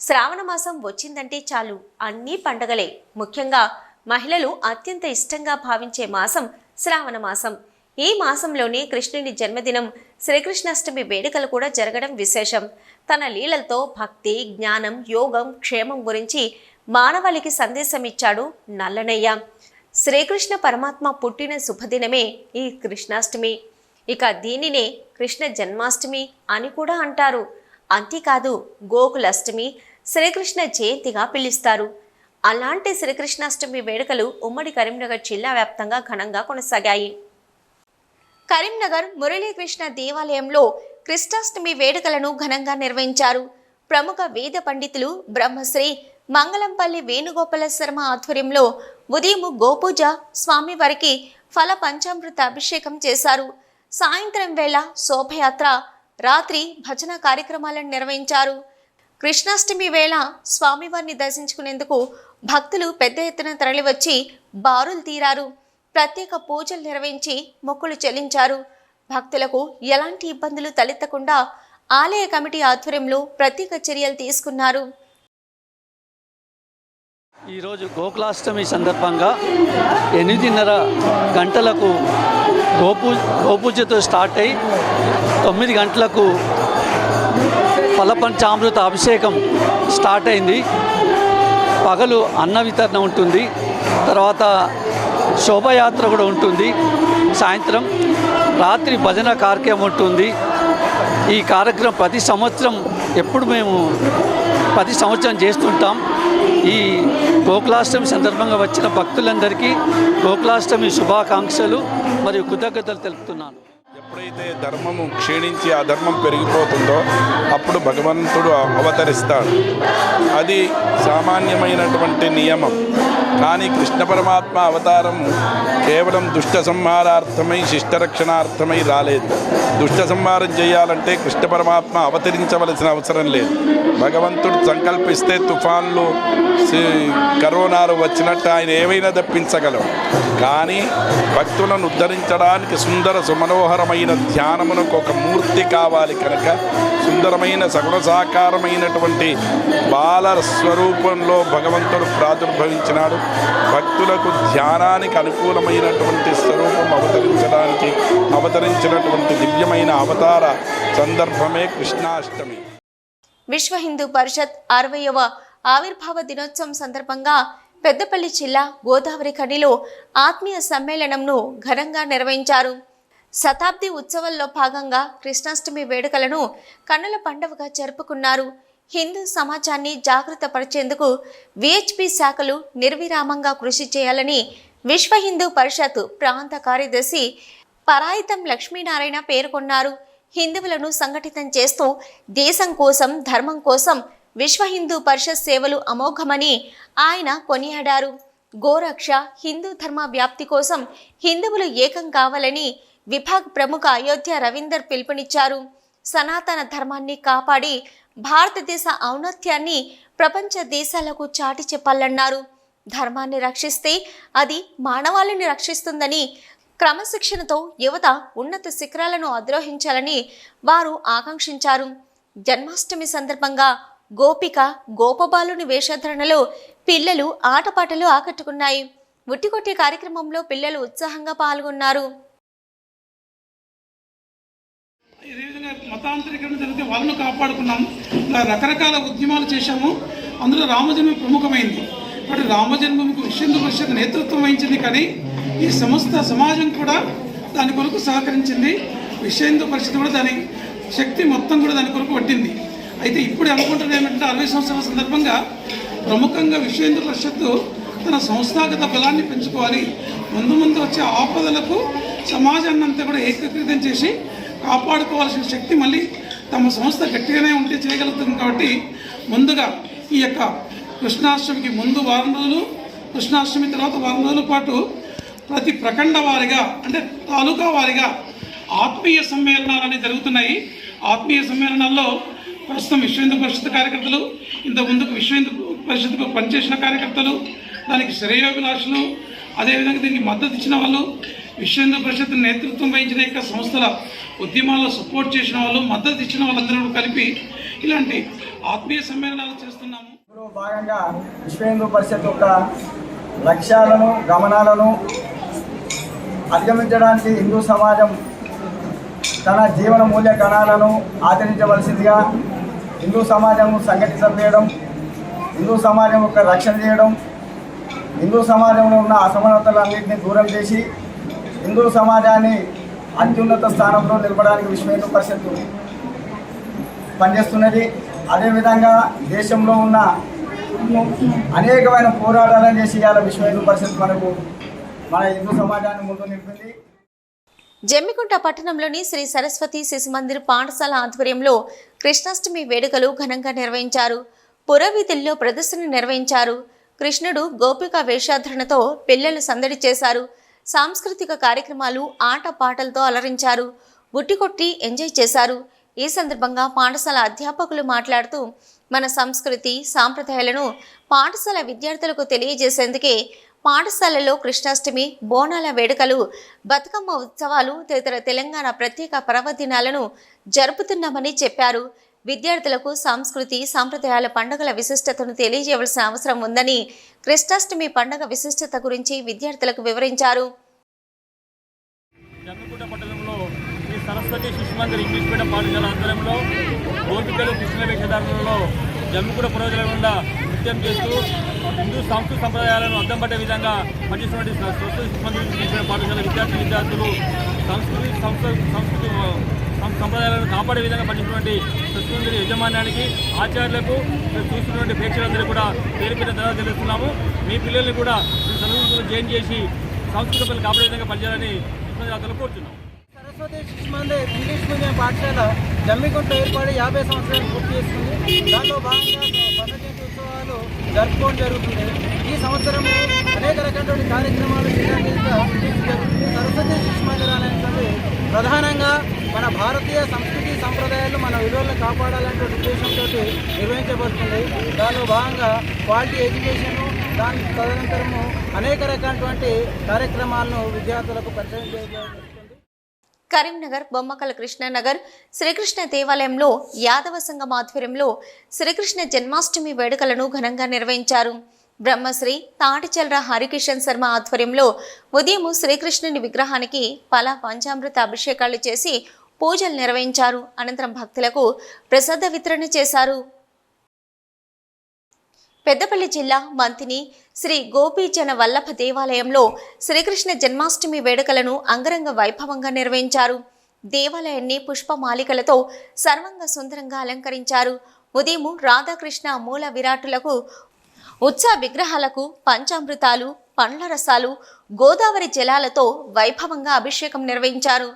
శ్రావణ మాసం వచ్చిందంటే చాలు. అన్నీ పండగలే. ముఖ్యంగా మహిళలు అత్యంత ఇష్టంగా భావించే మాసం శ్రావణ మాసం. ఈ మాసంలోనే కృష్ణుని జన్మదినం శ్రీకృష్ణాష్టమి వేడుకలు కూడా జరగడం విశేషం. తన లీలలతో భక్తి జ్ఞానం యోగం క్షేమం గురించి మానవాళికి సందేశం ఇచ్చాడు నల్లనయ్య. శ్రీకృష్ణ పరమాత్మ పుట్టిన శుభదినమే ఈ కృష్ణాష్టమి. ఇక దీనినే కృష్ణ జన్మాష్టమి అని కూడా అంటారు. అంతేకాదు గోకులాష్టమి శ్రీకృష్ణ జయంతిగా పిలుస్తారు. అలాంటి శ్రీకృష్ణాష్టమి వేడుకలు ఉమ్మడి కరీంనగర్ జిల్లా వ్యాప్తంగా ఘనంగా కొనసాగాయి. కరీంనగర్ మురళీకృష్ణ దేవాలయంలో కృష్ణాష్టమి వేడుకలను ఘనంగా నిర్వహించారు. ప్రముఖ వేద పండితులు బ్రహ్మశ్రీ మంగళంపల్లి వేణుగోపాల శర్మ ఆధ్వర్యంలో ఉదయం గోపూజ స్వామివారికి ఫల పంచామృత అభిషేకం చేశారు. సాయంత్రం వేళ శోభయాత్ర రాత్రి భజన కార్యక్రమాలను నిర్వహించారు. కృష్ణాష్టమి వేళ స్వామివారిని దర్శించుకునేందుకు భక్తులు పెద్ద ఎత్తున తరలివచ్చి బారులు తీరారు. ప్రత్యేక పూజలు నిర్వహించి మొక్కులు చెల్లించారు. భక్తులకు ఎలాంటి ఇబ్బందులు తలెత్తకుండా ఆలయ కమిటీ ఆధ్వర్యంలో ప్రత్యేక చర్యలు తీసుకున్నారు. ఈరోజు గోకులాష్టమి సందర్భంగా ఎనిమిదిన్నర గంటలకు గోపూ గోపూజతో స్టార్ట్ అయి తొమ్మిది గంటలకు ఫలపంచామృత అభిషేకం స్టార్ట్ అయింది. పగలు అన్న వితరణ ఉంటుంది. తర్వాత శోభయాత్ర కూడా ఉంటుంది. సాయంత్రం రాత్రి భజన కార్యక్రమం ఉంటుంది. ఈ కార్యక్రమం ప్రతి సంవత్సరం ఎప్పుడు మేము ప్రతి సంవత్సరం చేస్తుంటాం. ఈ గోకులాష్టమి సందర్భంగా వచ్చిన భక్తులందరికీ గోకులాష్టమి శుభాకాంక్షలు మరియు కృతజ్ఞతలు తెలుపుతున్నాను. ఎప్పుడైతే ధర్మము క్షీణించి ఆ ధర్మం పెరిగిపోతుందో అప్పుడు భగవంతుడు అవతరిస్తాడు. అది సామాన్యమైనటువంటి నియమం. కానీ కృష్ణ పరమాత్మ అవతారము కేవలం దుష్ట సంహారార్థమై శిష్టరక్షణార్థమై రాలేదు. దుష్ట సంహారం చేయాలంటే కృష్ణ పరమాత్మ అవతరించవలసిన అవసరం లేదు. భగవంతుడు సంకల్పిస్తే తుఫాన్లు కరోనాలు వచ్చినట్టు ఆయన ఏమైనా తప్పించగలవు కానీ భక్తులను ఉద్ధరించడానికి సుందర సుమనోహరమైన ధ్యానమునకు ఒక మూర్తి కావాలి కనుక సుందరమైన సగుణ సాకారమైనటువంటి బాల స్వరూపంలో భగవంతుడు ప్రాదుర్భవించినాడు. భక్తులకు ధ్యానానికి అనుకూలమైనటువంటి స్వరూపం అవతరించడానికి అవతరించినటువంటి దివ్యమైన అవతార సందర్భమే కృష్ణాష్టమి. విశ్వ హిందూ పరిషత్ అరవయవ ఆవిర్భావ దినోత్సవం సందర్భంగా పెద్దపల్లి జిల్లా గోదావరి ఖనిలో ఆత్మీయ సమ్మేళనంను ఘనంగా నిర్వహించారు. శతాబ్ది ఉత్సవాల్లో భాగంగా కృష్ణాష్టమి వేడుకలను కన్నుల పండవగా జరుపుకున్నారు. హిందూ సమాజాన్ని జాగృత పరిచేందుకు విహెచ్పి శాఖలు నిర్విరామంగా కృషి చేయాలని విశ్వ హిందూ పరిషత్ ప్రాంత కార్యదర్శి పరాయితం లక్ష్మీనారాయణ పేర్కొన్నారు. హిందువులను సంఘటితం చేస్తూ దేశం కోసం ధర్మం కోసం విశ్వ హిందూ పరిషత్ సేవలు అమోఘమని ఆయన కొనియాడారు. గోరక్ష హిందూ ధర్మ వ్యాప్తి కోసం హిందువులు ఏకం కావాలని విభాగ్ ప్రముఖ అయోధ్య రవీందర్ పిలుపునిచ్చారు. సనాతన ధర్మాన్ని కాపాడి భారతదేశ ఔన్నత్యాన్ని ప్రపంచ దేశాలకు చాటి చెప్పాలన్నారు. ధర్మాన్ని రక్షిస్తే అది మానవాళిని రక్షిస్తుందని క్రమశిక్షణతో యువత ఉన్నత శిఖరాలను అధిరోహించాలని వారు ఆకాంక్షించారు. జన్మాష్టమి సందర్భంగా గోపిక గోపబాలుని వేషధరణలో పిల్లలు ఆటపాటలు ఆకట్టుకున్నాయి. ఉట్టికొట్టే కార్యక్రమంలో పిల్లలు ఉత్సాహంగా పాల్గొన్నారు. మతాంతరీకరణ జరిగితే వాళ్ళను కాపాడుకున్నాం ఇలా రకరకాల ఉద్యమాలు చేశాము. అందులో రామజన్మ ప్రముఖమైంది. కాబట్టి రామజన్మకు విశ్వందు పరిషత్ నేతృత్వం వహించింది కానీ ఈ సంస్థ సమాజం కూడా దాని కొరకు సహకరించింది. విశ్వేందు పరిషత్ కూడా దాని శక్తి మొత్తం కూడా దాని కొరకు పట్టింది. అయితే ఇప్పుడు అనుకుంటున్నది ఏమంటే అరవై సంవత్సరాల సందర్భంగా ప్రముఖంగా విశ్వేందు పరిషత్తు తన సంస్థాగత బలాన్ని పెంచుకోవాలి. ముందు ముందు వచ్చే ఆపదలకు సమాజాన్ని అంతా కూడా ఏకీకృతం చేసి కాపాడుకోవాల్సిన శక్తి మళ్ళీ తమ సంస్థ గట్టిగానే ఉంటే చేయగలుగుతుంది కాబట్టి ముందుగా ఈ యొక్క కృష్ణాష్టమికి ముందు వారం రోజులు కృష్ణాష్టమి తర్వాత వారం రోజుల పాటు ప్రతి ప్రఖండ వారిగా అంటే తాలూకా వారిగా ఆత్మీయ సమ్మేళనాలు అనేవి జరుగుతున్నాయి. ఆత్మీయ సమ్మేళనాల్లో ప్రస్తుతం విశ్వ హిందూ పరిషత్ కార్యకర్తలు ఇంత ముందుకు విశ్వ హిందూ పరిషత్కు పనిచేసిన కార్యకర్తలు దానికి శ్రేయోభిలాషులు అదేవిధంగా దీనికి మద్దతు ఇచ్చిన వాళ్ళు విశ్వ పరిషత్ నేతృత్వం వహించిన యొక్క సంస్థల ఉద్యమాల్లో సపోర్ట్ చేసిన వాళ్ళు మద్దతు ఇచ్చిన వాళ్ళందరూ కలిపి ఇలాంటి ఆత్మీయ సమ్మేళనాలు చేస్తున్నాము. భాగంగా విశ్వ పరిషత్ యొక్క లక్ష్యాలను గమనాలను అధిగమించడానికి హిందూ సమాజం తన జీవన మూల్య కణాలను ఆచరించవలసిందిగా హిందూ సమాజం సంఘటితం చేయడం హిందూ సమాజం యొక్క రక్షణ చేయడం హిందూ సమాజంలో ఉన్న అసమానతలన్నింటినీ దూరం చేసి హిందూ సమాజాన్ని అత్యున్నత స్థానంలో నిలపడానికి విశ్వ హిందూ పరిషత్ పనిచేస్తున్నది. అదేవిధంగా దేశంలో ఉన్న అనేకమైన పోరాటాలను చేసి ఇవాళ విశ్వ హిందూ పరిషత్ మనకు మన హిందూ సమాజాన్ని ముందు నిలిపింది జమ్మికుంట పట్టణంలోని శ్రీ సరస్వతి శిశుమందిర్ పాఠశాల ఆధ్వర్యంలో కృష్ణాష్టమి వేడుకలు ఘనంగా నిర్వహించారు. పురవీధుల్లో ప్రదర్శన నిర్వహించారు. కృష్ణుడు గోపిక వేషాధరణతో పిల్లలు సందడి చేశారు. సాంస్కృతిక కార్యక్రమాలు ఆట పాటలతో అలరించారు. బుట్టికొట్టి ఎంజాయ్ చేశారు. ఈ సందర్భంగా పాఠశాల అధ్యాపకులు మాట్లాడుతూ మన సంస్కృతి సాంప్రదాయాలను పాఠశాల విద్యార్థులకు తెలియజేసేందుకే పాఠశాలలో కృష్ణాష్టమి బోనాల వేడుకలు బతుకమ్మ ఉత్సవాలు తదితర తెలంగాణ ప్రత్యేక పర్వదినాలను జరుపుతున్నామని చెప్పారు. విద్యార్థులకు సంస్కృతి సాంప్రదాయాల పండుగల విశిష్టతను తెలియజేయవలసిన అవసరం ఉందని కృష్ణాష్టమి పండుగ విశిష్టత గురించి విద్యార్థులకు వివరించారు. జమ్మికుంట పట్టణంలో సరస్వతి శిశు మందిర్ ఇంగ్లీష్ మీడియం పాఠశాల ఆధ్వర్యంలో గోపికలు కృష్ణ వేషధారణలో జమ్మికుంట పురోజుల గుండా నృత్యం చేస్తూ హిందూ సంస్కృతి సంప్రదాయాలను అర్థం పట్టే విధంగా పనిచేసినటువంటి సరస్వతి శిశు మందిర్ ఇంగ్లీష్ మీడియం పాఠశాల విద్యార్థి విద్యార్థులు సంస్కృతి సంస్కృతి సంప్రదాయాలను కాపాడే విధంగా పనిచేసినటువంటి శిశు యజమాన్యానికి ఆచార్యులకు ఇక్కడ చూస్తున్నటువంటి ప్రేక్షకులందరూ కూడా పేరు పేరు ధర తెలుస్తున్నాము మీ పిల్లల్ని కూడా ఈ సంస్కృతిలో జాయిన్ చేసి సంస్కృత పిల్లలు కాపాడే విధంగా పనిచేయాలని విశ్వజాతలు కోరుతున్నాం సరస్వతి శిశు మందిర్ ఇంగ్లీష్ మీడియం పాఠశాల జమ్మికుంట ఏర్పడి యాభై సంవత్సరాలు పూర్తి చేసుకుంది దానిలో భాగంగా పన్నెండు ఉత్సవాలు జరుపుకోవడం జరుగుతుంది. ఈ సంవత్సరం అనేక రకమైనటువంటి కార్యక్రమాలు జరుగుతుంది సరస్వతి శిశు మందిర్ అనేటువంటి ప్రధానంగా మన భారతీయ సంస్కృతి సంప్రదాయాలు మన విలువలను కాపాడాలనే ఉద్దేశంతో నిర్వహించబడుతుంది. దానిలో భాగంగా క్వాలిటీ ఎడ్యుకేషను దాని తదనంతరము అనేక రకాలటువంటి కార్యక్రమాలను విద్యార్థులకు పరిచయం చేయబడుతుంది కరీంనగర్ బొమ్మకల కృష్ణనగర్ శ్రీకృష్ణ దేవాలయంలో యాదవ సంఘం ఆధ్వర్యంలో శ్రీకృష్ణ జన్మాష్టమి వేడుకలను ఘనంగా నిర్వహించారు. బ్రహ్మశ్రీ తాటిచల్ర హరికిషన్ శర్మ ఆధ్వర్యంలో ఉదయం శ్రీకృష్ణుని విగ్రహానికి పల పంచామృత అభిషేకాలు చేసి పూజలు నిర్వహించారు. అనంతరం భక్తులకు ప్రసాద వితరణ చేశారు. పెద్దపల్లి జిల్లా మంతిని శ్రీ గోపీజన వల్లభ దేవాలయంలో శ్రీకృష్ణ జన్మాష్టమి వేడుకలను అంగరంగ వైభవంగా నిర్వహించారు. దేవాలయాన్ని పుష్పమాలికలతో సర్వంగ సుందరంగా అలంకరించారు. ఉదయం రాధాకృష్ణ మూల విరాటులకు ఉత్సవ విగ్రహాలకు పంచామృతాలు పండ్ల రసాలు గోదావరి జలాలతో వైభవంగా అభిషేకం నిర్వహించారు.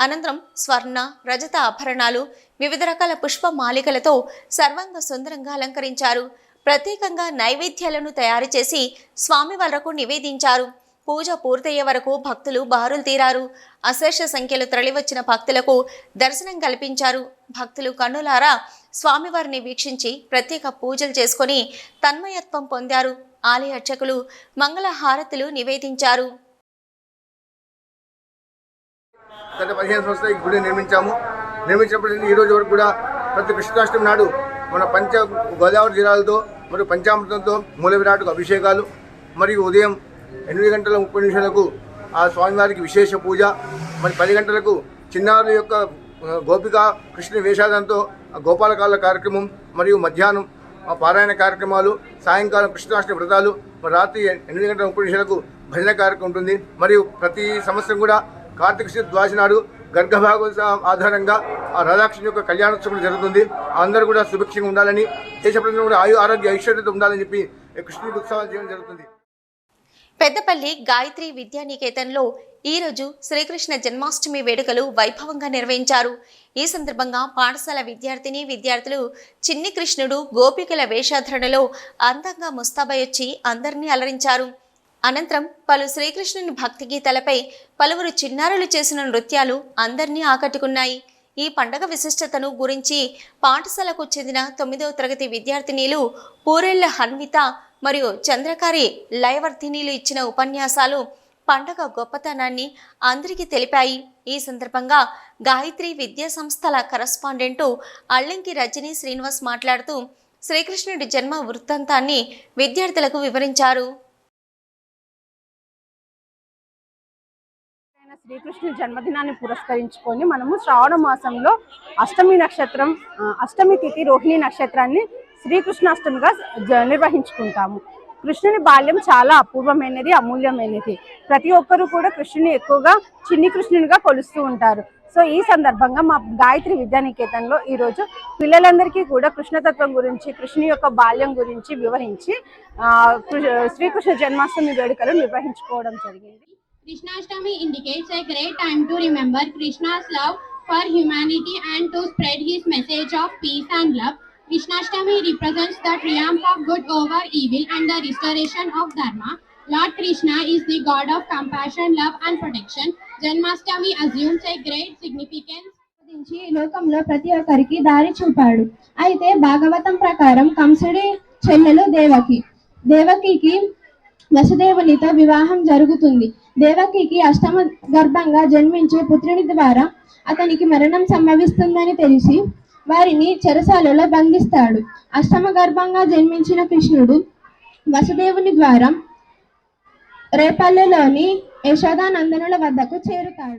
అనంతరం స్వర్ణ రజత ఆభరణాలు వివిధ రకాల పుష్ప మాలికలతో సర్వంగ సుందరంగా అలంకరించారు. ప్రత్యేకంగా నైవేద్యాలను తయారు చేసి స్వామి వరకు నివేదించారు. పూజ పూర్తయ్యే వరకు భక్తులు బారులు తీరారు. అశేష సంఖ్యలో తరలివచ్చిన భక్తులకు దర్శనం కల్పించారు. భక్తులు కన్నులారా స్వామివారిని వీక్షించి ప్రత్యేక పూజలు చేసుకొని తన్మయత్వం పొందారు. ఆలయ అర్చకులు మంగళ హారతులు నివేదించారు. గత పదిహేను సంవత్సరాలు ఈ గుడి నిర్మించాము. నిర్మించినప్పటి ఈ రోజు వరకు కూడా ప్రతి కృష్ణాష్టమి నాడు మన పంచ గోదావరి జిల్లాలతో మరియు పంచామృతంతో మూల విరాటకు అభిషేకాలు మరియు ఉదయం ఎనిమిది గంటల ముప్పై నిమిషాలకు ఆ స్వామివారికి విశేష పూజ మరి పది గంటలకు చిన్నారుల యొక్క గోపిక కృష్ణ వేషాదంతో ఆ గోపాలకాల కార్యక్రమం మరియు మధ్యాహ్నం ఆ పారాయణ కార్యక్రమాలు సాయంకాలం కృష్ణాష్టమి వ్రతాలు మరి రాత్రి ఎనిమిది గంటల ముప్పై నిమిషాలకు భజన కార్యక్రమం ఉంటుంది. మరియు ప్రతి సంవత్సరం కూడా కార్తీక శుద్ధ ద్వాసి నాడు గర్గభాగోత్సవం ఆధారంగా ఆ రాధాకృష్ణ యొక్క కళ్యాణోత్సవం జరుగుతుంది. అందరూ కూడా సుభిక్షంగా ఉండాలని దేశ ప్రజలు కూడా ఆయు ఆరోగ్య ఐశ్వర్యత ఉండాలని చెప్పి కృష్ణుడి ఉత్సవాలు చేయడం జరుగుతుంది. పెద్దపల్లి గాయత్రి విద్యానికేతన్లో ఈరోజు శ్రీకృష్ణ జన్మాష్టమి వేడుకలు వైభవంగా నిర్వహించారు. ఈ సందర్భంగా పాఠశాల విద్యార్థిని విద్యార్థులు చిన్ని కృష్ణుడు గోపికల వేషాధరణలో అందంగా ముస్తాబయొచ్చి అందరినీ అలరించారు. అనంతరం పలు శ్రీకృష్ణుని భక్తి గీతాలపై పలువురు చిన్నారులు చేసిన నృత్యాలు అందరినీ ఆకట్టుకున్నాయి. ఈ పండగ విశిష్టతను గురించి పాఠశాలకు చెందిన తొమ్మిదవ తరగతి విద్యార్థినీలు పూరెళ్ళ హన్విత మరియు చంద్రకారి లయవర్ధినీలు ఇచ్చిన ఉపన్యాసాలు పండగ గొప్పతనాన్ని అందరికీ తెలిపాయి. ఈ సందర్భంగా గాయత్రి విద్యా సంస్థల కరస్పాండెంటు అల్లంకి రజనీ శ్రీనివాస్ మాట్లాడుతూ శ్రీకృష్ణుడి జన్మ వృత్తాంతాన్ని విద్యార్థులకు వివరించారు. శ్రీకృష్ణుడి జన్మదినాన్ని పురస్కరించుకొని మనము శ్రావణ మాసంలో అష్టమి నక్షత్రం అష్టమి తిథి రోహిణి నక్షత్రాన్ని శ్రీకృష్ణాష్టమిగా నిర్వహించుకుంటాము. కృష్ణుని బాల్యం చాలా అపూర్వమైనది అమూల్యమైనది. ప్రతి ఒక్కరూ కూడా కృష్ణుని ఎక్కువగా చిన్ని కృష్ణునిగా కొలుస్తూ ఉంటారు. సో ఈ సందర్భంగా మా గాయత్రి విద్యానికేతన్లో ఈరోజు పిల్లలందరికీ కూడా కృష్ణతత్వం గురించి కృష్ణుని యొక్క బాల్యం గురించి వివరించి శ్రీకృష్ణ జన్మాష్టమి వేడుకలు నిర్వహించుకోవడం జరిగింది. Krishnashtami indicates a great time to remember Krishna's love for humanity and to spread his message of peace and love. Krishnashtami represents the triumph of good over evil and the restoration of Dharma. Lord Krishna is the god of compassion, love, and protection. Janmashtami assumes a great significance. బోధించి లోకంలో ప్రతి ఒక్కరికి దారి చూపాడు అయితే భాగవతం ప్రకారం కంసుడి చెల్లెలు దేవకి దేవకికి దశదేవునితో వివాహం జరుగుతుంది. దేవకికి అష్టమ గర్భంగా జన్మించే పుత్రుని ద్వారా అతనికి మరణం సంభవిస్తుందని తెలిసి వారిని చెరసాలలో బంధిస్తాడు. అష్టమ గర్భంగా జన్మించిన కృష్ణుడు వసుదేవుని ద్వారా రేపల్లెలోని యశోదానందనుల వద్దకు చేరుతాడు.